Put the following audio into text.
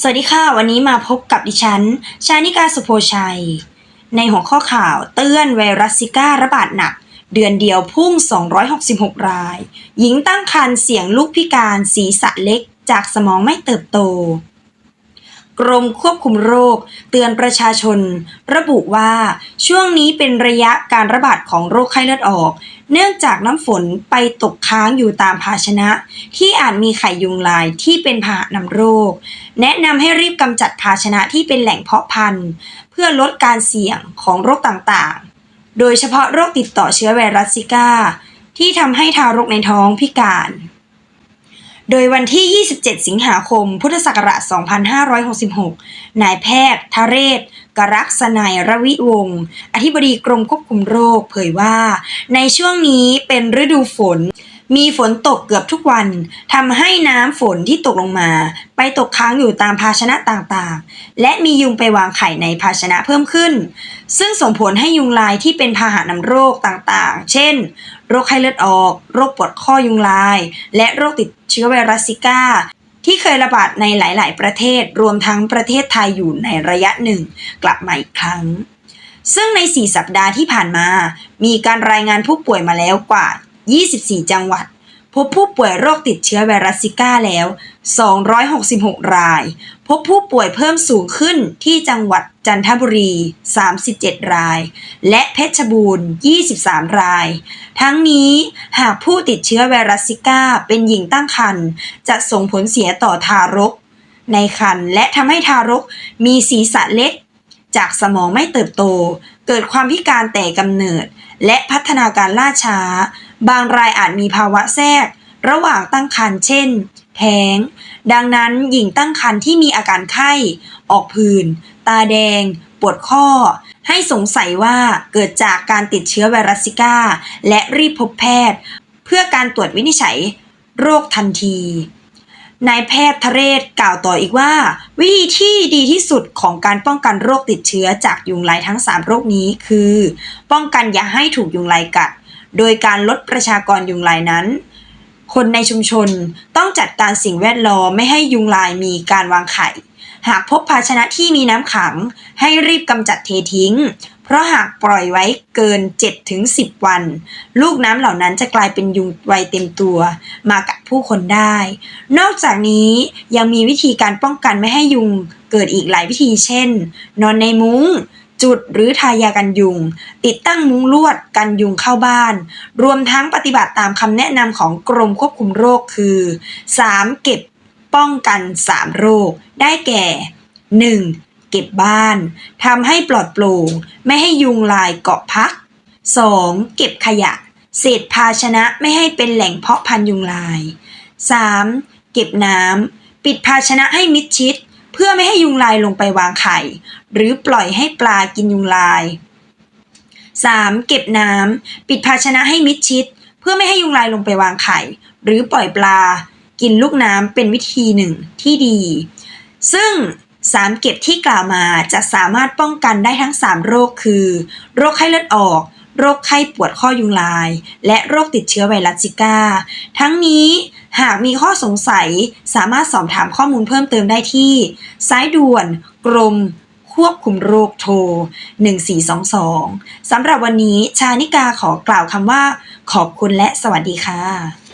สวัสดีค่ะ วันนี้มาพบกับดิฉัน ชานิกาสุโพชัย ในหัวข้อข่าวเตือนไวรัสซิก้าระบาดหนัก เดือนเดียวพุ่ง 266 ราย หญิงตั้งครรภ์เสี่ยงลูกพิการศีรษะเล็ก จากสมองไม่เติบโต กรมควบคุมโรค เตือนประชาชน ระบุว่าช่วงนี้เป็นระยะการระบาดของโรคไข้เลือดออก เนื่องจากน้ำฝนไปตกค้างอยู่ตามภาชนะ ที่อาจมีไข่ยุงลายที่เป็นพาหะนำโรค แนะนำให้รีบกำจัดภาชนะที่เป็นแหล่งเพาะพันธุ์ เพื่อลดการเสี่ยงของโรคต่างๆ โดยเฉพาะโรคติดต่อเชื้อไวรัสซิก้า ที่ทำให้ทารกในท้องพิการ โดยวันที่ 27 สิงหาคม พุทธศักราช 2566 นายแพทย์ทะเรศ กรักษนายรวิวงศ์ อธิบดีกรมควบคุมโรคเผยว่า ในช่วงนี้เป็นฤดูฝน มีฝนตกเกือบทุกวันทำให้น้ำฝนที่ตกลงมา ไปตกค้างอยู่ตามภาชนะต่างๆ และมียุงไปวางไข่ในภาชนะเพิ่มขึ้น ซึ่งส่งผลให้ยุงลายที่เป็นพาหะนำโรคต่างๆ เช่น โรคไข้เลือดออก โรคปวดข้อยุงลาย และโรคติดเชื้อไวรัสซิก้าที่เคยระบาดในหลาย ๆ ประเทศรวมทั้งประเทศไทยอยู่ในระยะหนึ่ง กลับมาอีกครั้ง ซึ่งใน 4 สัปดาห์ที่ผ่านมา มีการรายงานผู้ป่วยมาแล้วกว่า 24 จังหวัด พบผู้ป่วยโรคติดเชื้อไวรัสซิก้าแล้ว 266 ราย พบผู้ป่วยเพิ่มสูงขึ้นที่จังหวัดจันทบุรี 37 ราย และเพชรบูรณ์ 23 ราย ทั้งนี้หากผู้ติดเชื้อไวรัสซิก้าเป็นหญิงตั้งครรภ์จะส่งผลเสียต่อทารก ในครรภ์และทำให้ทารกมีศีรษะเล็ก จากสมองไม่เติบโต เกิดความพิการแต่กำเนิด และพัฒนาการล่าช้า บางรายอาจมีภาวะแทรก ระหว่างตั้งครรภ์เช่น แท้ง ดังนั้นหญิงตั้งครรภ์ที่มีอาการไข้ ออกผื่น ตาแดง ปวดข้อ ให้สงสัยว่าเกิดจากการติดเชื้อไวรัสซิก้า และรีบพบแพทย์ เพื่อการตรวจวินิจฉัย โรคทันทีนายแพทย์ทะเรศกล่าวต่ออีกว่า วิธีที่ดีที่สุดของการป้องกันโรคติดเชื้อจากยุงลายทั้ง 3 โรคนี้คือ ป้องกันอย่าให้ถูกยุงลายกัด โดยการลดประชากรยุงลายนั้น คนในชุมชนต้องจัดการสิ่งแวดล้อมไม่ให้ยุงลายมีการวางไข่ หากพบภาชนะที่มีน้ำขัง ให้รีบกำจัดเททิ้ง เพราะหากปล่อยไว้เกิน 7-10 วัน ลูกน้ำเหล่านั้นจะกลายเป็นยุงไวยเต็มตัว มากัดผู้คนได้ นอกจากนี้ยังมีวิธีการป้องกันไม่ให้ยุงเกิดอีกหลายวิธีเช่น นอนในมุง้ง จุดหรือทายากันยุง ติดตั้งมุ้งลวดกันยุงเข้าบ้าน รวมทั้งปฏิบัติตามคำแนะนำของกรมควบคุมโรคคือ 3. เก็บป้องกัน 3 โรค ได้แก่ 1. เก็บบ้านทำให้ปลอดโปร่งไม่ให้ยุงลายเกาะพัก 2. เก็บขยะ เศษภาชนะไม่ให้เป็นแหล่งเพาะพันยุงลาย 3. เก็บน้ำปิดภาชนะให้มิดชิด พื่อไม่ให้ยุงลายลงไปวางไข่ หรือปล่อยให้ปลากินยุงลาย 3. เก็บน้ำปิดภาชนะให้มิดชิด เพื่อไม่ให้ยุงลายลงไปวางไข่ หรือปล่อยปลา กินลูกน้ำเป็นวิธีหนึ่งที่ดี ซึ่งสามเก็บที่กล่าวมาจะสามารถป้องกันได้ทั้ง 3 โรคคือ โรคไข้เลือดออก โรคไข้ปวดข้อยุงลาย และโรคติดเชื้อไวรัสซิก้า ทั้งนี้หากมีข้อสงสัยสามารถสอบถามข้อมูลเพิ่มเติมได้ที่ สายด่วนกรมควบคุมโรคโทร 1422 สำหรับวันนี้ชานิกาขอกล่าวคำว่า ขอบคุณและสวัสดีค่ะ